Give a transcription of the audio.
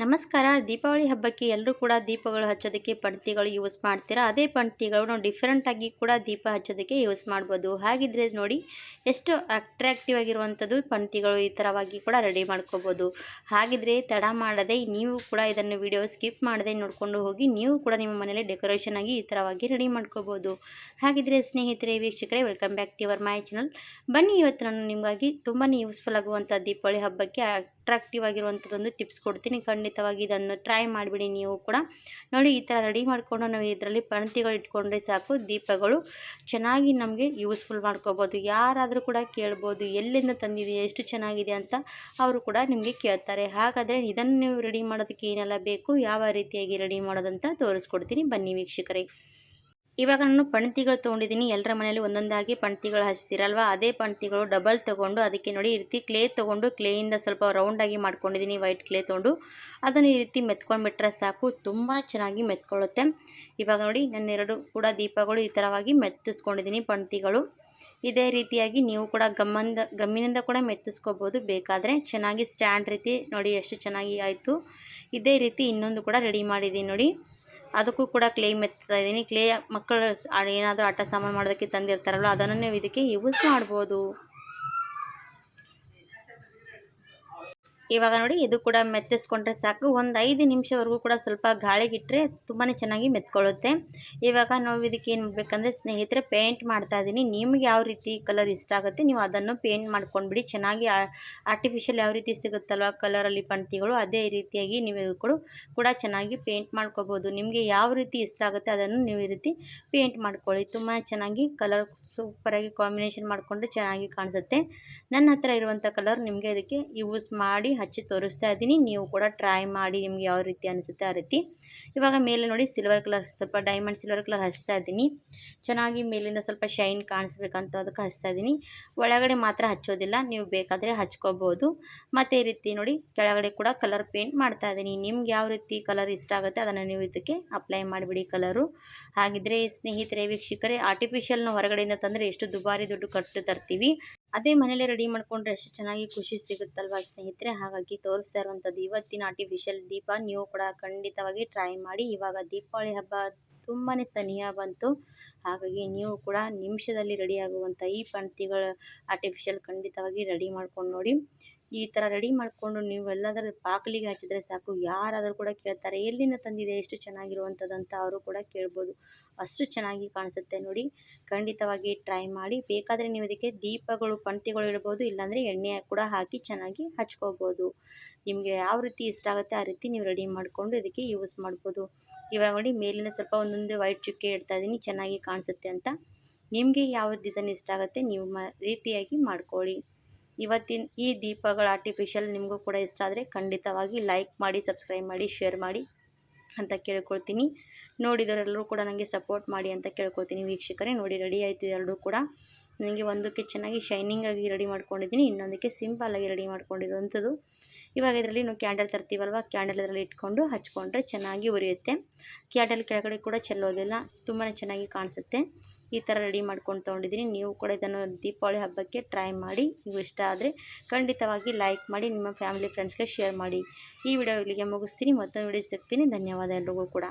ನಮಸ್ಕಾರ. ದೀಪಾವಳಿ ಹಬ್ಬಕ್ಕೆ ಎಲ್ಲರೂ ಕೂಡ ದೀಪಗಳು ಹಚ್ಚೋದಕ್ಕೆ ಪಂಕ್ತಿಗಳು ಯೂಸ್ ಮಾಡ್ತೀರಾ? ಅದೇ ಪಂಕ್ತಿಗಳು ನಾವು ಡಿಫ್ರೆಂಟಾಗಿ ಕೂಡ ದೀಪ ಹಚ್ಚೋದಕ್ಕೆ ಯೂಸ್ ಮಾಡ್ಬೋದು. ಹಾಗಿದ್ರೆ ನೋಡಿ, ಎಷ್ಟು ಅಟ್ರಾಕ್ಟಿವ್ ಆಗಿರುವಂಥದ್ದು ಪಂಕ್ತಿಗಳು ಈ ಥರವಾಗಿ ಕೂಡ ರೆಡಿ ಮಾಡ್ಕೋಬೋದು. ಹಾಗಿದ್ರೆ ತಡ ಮಾಡದೆ ನೀವು ಕೂಡ ಇದನ್ನು ವಿಡಿಯೋ ಸ್ಕಿಪ್ ಮಾಡದೆ ನೋಡಿಕೊಂಡು ಹೋಗಿ, ನೀವು ಕೂಡ ನಿಮ್ಮ ಮನೇಲಿ ಡೆಕೋರೇಷನ್ ಆಗಿ ಈ ಥರವಾಗಿ ರೆಡಿ ಮಾಡ್ಕೋಬೋದು. ಹಾಗಿದ್ರೆ ಸ್ನೇಹಿತರೆ, ವೀಕ್ಷಕರೇ welcome back to your my channel ಬನ್ನಿ, ಇವತ್ತು ನಾನು ನಿಮಗಾಗಿ ತುಂಬಾ ಯೂಸ್ಫುಲ್ ಆಗುವಂಥ ದೀಪಾವಳಿ ಹಬ್ಬಕ್ಕೆ ಅಟ್ರಾಕ್ಟಿವ್ ಆಗಿರುವಂಥದ್ದೊಂದು ಟಿಪ್ಸ್ ಕೊಡ್ತೀನಿ. ಖಂಡಿತವಾಗಿ ಇದನ್ನು ಟ್ರೈ ಮಾಡಿಬಿಡಿ ನೀವು ಕೂಡ. ನೋಡಿ, ಈ ಥರ ರೆಡಿ ಮಾಡಿಕೊಂಡು ನಾವು ಇದರಲ್ಲಿ ಪಣತಿಗಳು ಇಟ್ಕೊಂಡ್ರೆ ಸಾಕು. ದೀಪಗಳು ಚೆನ್ನಾಗಿ ನಮಗೆ ಯೂಸ್ಫುಲ್ ಮಾಡ್ಕೋಬೋದು. ಯಾರಾದರೂ ಕೂಡ ಕೇಳ್ಬೋದು, ಎಲ್ಲಿಂದ ತಂದಿದೆಯಾ? ಎಷ್ಟು ಚೆನ್ನಾಗಿದೆ? ಅಂತ ಅವರು ಕೂಡ ನಿಮಗೆ ಕೇಳ್ತಾರೆ. ಹಾಗಾದರೆ ಇದನ್ನು ನೀವು ರೆಡಿ ಮಾಡೋದಕ್ಕೆ ಏನೆಲ್ಲ ಬೇಕು? ಯಾವ ರೀತಿಯಾಗಿ ರೆಡಿ ಮಾಡೋದಂತ ತೋರಿಸ್ಕೊಡ್ತೀನಿ. ಬನ್ನಿ ವೀಕ್ಷಕರೇ. ಇವಾಗ ನಾನು ಪಣತಿಗಳು ತೊಗೊಂಡಿದ್ದೀನಿ. ಎಲ್ಲರ ಮನೇಲಿ ಒಂದೊಂದಾಗಿ ಪಣತಿಗಳು ಹಚ್ತೀರಲ್ವ? ಅದೇ ಪಣತಿಗಳು ಡಬಲ್ ತೊಗೊಂಡು ಅದಕ್ಕೆ ನೋಡಿ ಈ ರೀತಿ ಕ್ಲೇ ತೊಗೊಂಡು ಕ್ಲೇಯಿಂದ ಸ್ವಲ್ಪ ರೌಂಡಾಗಿ ಮಾಡ್ಕೊಂಡಿದ್ದೀನಿ. ವೈಟ್ ಕ್ಲೇ ತೊಗೊಂಡು ಅದನ್ನು ಈ ರೀತಿ ಮೆತ್ಕೊಂಡ್ಬಿಟ್ರೆ ಸಾಕು. ತುಂಬ ಚೆನ್ನಾಗಿ ಮೆತ್ಕೊಳ್ಳುತ್ತೆ. ಇವಾಗ ನೋಡಿ ನನ್ನ ಎರಡು ಕೂಡ ದೀಪಗಳು ಈ ಥರವಾಗಿ ಮೆತ್ತಿಸ್ಕೊಂಡಿದ್ದೀನಿ ಪಣತಿಗಳು. ಇದೇ ರೀತಿಯಾಗಿ ನೀವು ಕೂಡ ಗಮ್ಮಂದ, ಗಮ್ಮಿನಿಂದ ಕೂಡ ಮೆತ್ತಿಸ್ಕೋಬೋದು. ಬೇಕಾದರೆ ಚೆನ್ನಾಗಿ ಸ್ಟ್ಯಾಂಡ್ ರೀತಿ ನೋಡಿ ಎಷ್ಟು ಚೆನ್ನಾಗಿ ಆಯಿತು. ಇದೇ ರೀತಿ ಇನ್ನೊಂದು ಕೂಡ ರೆಡಿ ಮಾಡಿದ್ದೀನಿ ನೋಡಿ. ಅದಕ್ಕೂ ಕೂಡ ಕ್ಲೇ ಮೆತ್ತಾ ಇದ್ದೀನಿ ಕ್ಲೇ ಮಕ್ಕಳು ಏನಾದರೂ ಆಟ ಸಾಮಾನು ಮಾಡೋದಕ್ಕೆ ತಂದಿರ್ತಾರಲ್ಲ ಅದನ್ನು ಇದಕ್ಕೆ ಯೂಸ್ ಮಾಡ್ಬೋದು. ಇವಾಗ ನೋಡಿ ಇದು ಕೂಡ ಮೆತ್ತಿಸ್ಕೊಂಡ್ರೆ ಸಾಕು. ಒಂದು ಐದು ನಿಮಿಷವರೆಗೂ ಕೂಡ ಸ್ವಲ್ಪ ಗಾಳಿಗಿಟ್ಟರೆ ತುಂಬಾ ಚೆನ್ನಾಗಿ ಮೆತ್ಕೊಳ್ಳುತ್ತೆ. ಇವಾಗ ನಾವು ಇದಕ್ಕೆ ಏನು ಮಾಡಬೇಕಂದ್ರೆ ಸ್ನೇಹಿತರೆ ಪೇಂಟ್ ಮಾಡ್ತಾ ಇದ್ದೀನಿ ನಿಮ್ಗೆ ಯಾವ ರೀತಿ ಕಲರ್ ಇಷ್ಟ ಆಗುತ್ತೆ ನೀವು ಅದನ್ನು ಪೇಂಟ್ ಮಾಡ್ಕೊಂಡ್ಬಿಡಿ. ಚೆನ್ನಾಗಿ ಆರ್ಟಿಫಿಷಿಯಲ್ ಯಾವ ರೀತಿ ಸಿಗುತ್ತಲ್ವ ಕಲರಲ್ಲಿ ಪಂಕ್ತಿಗಳು, ಅದೇ ರೀತಿಯಾಗಿ ನೀವು ಕೂಡ ಕೂಡ ಚೆನ್ನಾಗಿ ಪೇಂಟ್ ಮಾಡ್ಕೋಬೋದು. ನಿಮಗೆ ಯಾವ ರೀತಿ ಇಷ್ಟ ಆಗುತ್ತೆ ಅದನ್ನು ನೀವು ಈ ರೀತಿ ಪೇಂಟ್ ಮಾಡ್ಕೊಳ್ಳಿ. ತುಂಬ ಚೆನ್ನಾಗಿ ಕಲರ್ ಸೂಪರಾಗಿ ಕಾಂಬಿನೇಷನ್ ಮಾಡಿಕೊಂಡ್ರೆ ಚೆನ್ನಾಗಿ ಕಾಣಿಸುತ್ತೆ. ನನ್ನ ಹತ್ರ ಇರುವಂಥ ಕಲರ್ ನಿಮಗೆ ಅದಕ್ಕೆ ಯೂಸ್ ಮಾಡಿ ಹಚ್ಚಿ ತೋರಿಸ್ತಾ ಇದ್ದೀನಿ. ನೀವು ಕೂಡ ಟ್ರೈ ಮಾಡಿ ನಿಮ್ಗೆ ಯಾವ ರೀತಿ ಅನಿಸುತ್ತೆ ಆ ರೀತಿ. ಇವಾಗ ಮೇಲೆ ನೋಡಿ ಸಿಲ್ವರ್ ಕಲರ್ ಸ್ವಲ್ಪ ಡೈಮಂಡ್ ಸಿಲ್ವರ್ ಕಲರ್ ಹಚ್ತಾ ಇದ್ದೀನಿ. ಚೆನ್ನಾಗಿ ಮೇಲಿಂದ ಸ್ವಲ್ಪ ಶೈನ್ ಕಾಣಿಸ್ಬೇಕಂತ ಅದಕ್ಕೆ ಹಚ್ತಾ ಇದ್ದೀನಿ. ಒಳಗಡೆ ಮಾತ್ರ ಹಚ್ಚೋದಿಲ್ಲ, ನೀವು ಬೇಕಾದರೆ ಹಚ್ಕೋಬೋದು. ಮತ್ತು ಈ ರೀತಿ ನೋಡಿ ಕೆಳಗಡೆ ಕೂಡ ಕಲರ್ ಪೇಂಟ್ ಮಾಡ್ತಾ ಇದ್ದೀನಿ. ನಿಮ್ಗೆ ಯಾವ ರೀತಿ ಕಲರ್ ಇಷ್ಟ ಆಗುತ್ತೆ ಅದನ್ನು ನೀವು ಇದಕ್ಕೆ ಅಪ್ಲೈ ಮಾಡಿಬಿಡಿ ಕಲರು ಹಾಗಿದ್ರೆ ಸ್ನೇಹಿತರೆ, ವೀಕ್ಷಕರೇ ಆರ್ಟಿಫಿಷಿಯಲ್ನ ಹೊರಗಡೆಯಿಂದ ತಂದರೆ ಎಷ್ಟು ದುಬಾರಿ ದುಡ್ಡು ಕಟ್ಟು ತರ್ತೀವಿ. ಅದೇ ಮನೇಲಿ ರೆಡಿ ಮಾಡಿಕೊಂಡ್ರೆ ಎಷ್ಟು ಚೆನ್ನಾಗಿ ಖುಷಿ ಸಿಗುತ್ತಲ್ವ ಸ್ನೇಹಿತರೆ? ಹಾಗಾಗಿ ತೋರಿಸ್ತಾ ಇರುವಂಥದ್ದು ಇವತ್ತಿನ ಆರ್ಟಿಫಿಷಿಯಲ್ ದೀಪ. ನೀವು ಕೂಡ ಖಂಡಿತವಾಗಿ ಟ್ರೈ ಮಾಡಿ. ಇವಾಗ ದೀಪಾವಳಿ ಹಬ್ಬ ತುಂಬಾ ಸನಿಹ ಬಂತು. ಹಾಗಾಗಿ ನೀವು ಕೂಡ ನಿಮಿಷದಲ್ಲಿ ರೆಡಿ ಆಗುವಂಥ ಈ ಪಂಕ್ತಿಗಳ ಆರ್ಟಿಫಿಷಿಯಲ್ ಖಂಡಿತವಾಗಿ ರೆಡಿ ಮಾಡ್ಕೊಂಡು ನೋಡಿ. ಈ ಥರ ರೆಡಿ ಮಾಡಿಕೊಂಡು ನೀವು ಎಲ್ಲದರ ಬಾಗಿಲಿಗೆ ಹಚ್ಚಿದ್ರೆ ಸಾಕು. ಯಾರಾದರೂ ಕೂಡ ಕೇಳ್ತಾರೆ ಎಲ್ಲಿಂದ ತಂದಿದೆ? ಎಷ್ಟು ಚೆನ್ನಾಗಿರುವಂಥದ್ದು ಅಂತ ಅವರು ಕೂಡ ಕೇಳ್ಬೋದು. ಅಷ್ಟು ಚೆನ್ನಾಗಿ ಕಾಣಿಸುತ್ತೆ ನೋಡಿ. ಖಂಡಿತವಾಗಿ ಟ್ರೈ ಮಾಡಿ. ಬೇಕಾದರೆ ನೀವು ಇದಕ್ಕೆ ದೀಪಗಳು, ಪಂಕ್ತಿಗಳು ಇಡ್ಬೋದು, ಇಲ್ಲಾಂದರೆ ಎಣ್ಣೆ ಕೂಡ ಹಾಕಿ ಚೆನ್ನಾಗಿ ಹಚ್ಕೋಬೋದು. ನಿಮಗೆ ಯಾವ ರೀತಿ ಇಷ್ಟ ಆಗುತ್ತೆ, ಆ ರೀತಿ ನೀವು ರೆಡಿ ಮಾಡಿಕೊಂಡು ಇದಕ್ಕೆ ಯೂಸ್ ಮಾಡ್ಬೋದು. ಇವಾಗ ನೋಡಿ ಮೇಲಿನ ಸ್ವಲ್ಪ ಒಂದೊಂದು ವೈಟ್ ಚುಕ್ಕೆ ಇಡ್ತಾ ಇದ್ದೀನಿ. ಚೆನ್ನಾಗಿ ಕಾಣಿಸುತ್ತೆ ಅಂತ. ನಿಮಗೆ ಯಾವ ಡಿಸೈನ್ ಇಷ್ಟ ಆಗುತ್ತೆ, ನೀವು ರೀತಿಯಾಗಿ ಮಾಡ್ಕೊಳ್ಳಿ. ಇವತ್ತಿನ ಈ ದೀಪಗಳು ಆರ್ಟಿಫಿಷಿಯಲ್ ನಿಮಗೂ ಕೂಡ ಇಷ್ಟ ಆದರೆ ಖಂಡಿತವಾಗಿ ಲೈಕ್ ಮಾಡಿ ಸಬ್ಸ್ಕ್ರೈಬ್ ಮಾಡಿ ಶೇರ್ ಮಾಡಿ ಅಂತ ಕೇಳ್ಕೊಳ್ತೀನಿ. ನೋಡಿದವರೆಲ್ಲರೂ ಕೂಡ ನನಗೆ ಸಪೋರ್ಟ್ ಮಾಡಿ ಅಂತ ಕೇಳ್ಕೊಳ್ತೀನಿ ವೀಕ್ಷಕರೇ. ನೋಡಿ ರೆಡಿ ಆಯಿತು ಎರಡೂ ಕೂಡ. ನನಗೆ ಒಂದಕ್ಕೆ ಚೆನ್ನಾಗಿ ಶೈನಿಂಗಾಗಿ ರೆಡಿ ಮಾಡ್ಕೊಂಡಿದ್ದೀನಿ, ಇನ್ನೊಂದಕ್ಕೆ ಸಿಂಪಲ್ಲಾಗಿ ರೆಡಿ ಮಾಡ್ಕೊಂಡಿರುವಂಥದ್ದು. ಇವಾಗ ಇದರಲ್ಲಿ ನಾವು ಕ್ಯಾಂಡಲ್ ತರ್ತೀವಲ್ವ? ಕ್ಯಾಂಡಲ್ ಇದರಲ್ಲಿ ಇಟ್ಕೊಂಡು ಹಚ್ಕೊಂಡ್ರೆ ಚೆನ್ನಾಗಿ ಉರಿಯುತ್ತೆ. ಕ್ಯಾಂಡಲ್ ಕೆಳಗಡೆ ಕೂಡ ಚೆಲ್ಲೋದಿಲ್ಲ ತುಂಬಾ ಚೆನ್ನಾಗಿ ಕಾಣಿಸುತ್ತೆ. ಈ ಥರ ರೆಡಿ ಮಾಡ್ಕೊಂಡು ತೊಗೊಂಡಿದ್ದೀನಿ. ನೀವು ಕೂಡ ಇದನ್ನು ದೀಪಾವಳಿ ಹಬ್ಬಕ್ಕೆ ಟ್ರೈ ಮಾಡಿ, ನೀವು ಇಷ್ಟ ಆದರೆ ಖಂಡಿತವಾಗಿ ಲೈಕ್ ಮಾಡಿ, ನಿಮ್ಮ ಫ್ಯಾಮಿಲಿ ಫ್ರೆಂಡ್ಸ್ಗೆ ಶೇರ್ ಮಾಡಿ. ಈ ವಿಡಿಯೋ ಇಲ್ಲಿಗೆ ಮುಗಿಸ್ತೀನಿ. ಮತ್ತೊಂದು ವಿಡಿಯೋ ಸಿಗ್ತೀನಿ. ಧನ್ಯವಾದ ಎಲ್ರಿಗೂ ಕೂಡ.